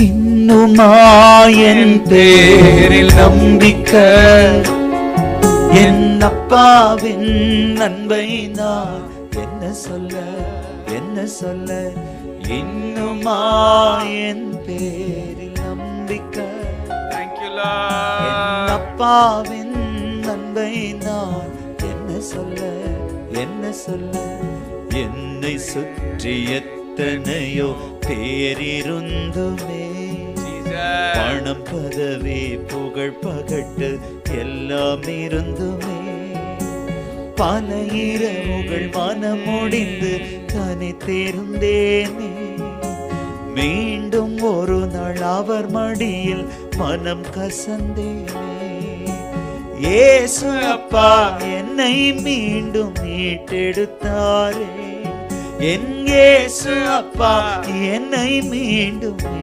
இன்னுமா என் பேரில் நம்பிக்கை. என் அப்பாவின் அன்பை நான் என்ன சொல்ல என்ன சொல்ல? இன்னுமா என் பேரில் நம்பிக்கை. அப்பாவின் அன்பை நான் என்ன சொல்ல என்ன சொல்ல? என்னை சுற்றி எத்தனையோ பேரிருந்துமே. பணம் பதவி புகழ் பகட்டு எல்லாம் இருந்துமே. பல இரவுகள் மனம் முடிந்து தனித்திருந்தேனே மீண்டும் ஒரு நாள் அவர் மடியில் மனம் கசந்தேனே. இயேசு அப்பா என்னை மீண்டும் மீட்டெடுத்தாரே. என் இயேசு அப்பா என்னை மீண்டும்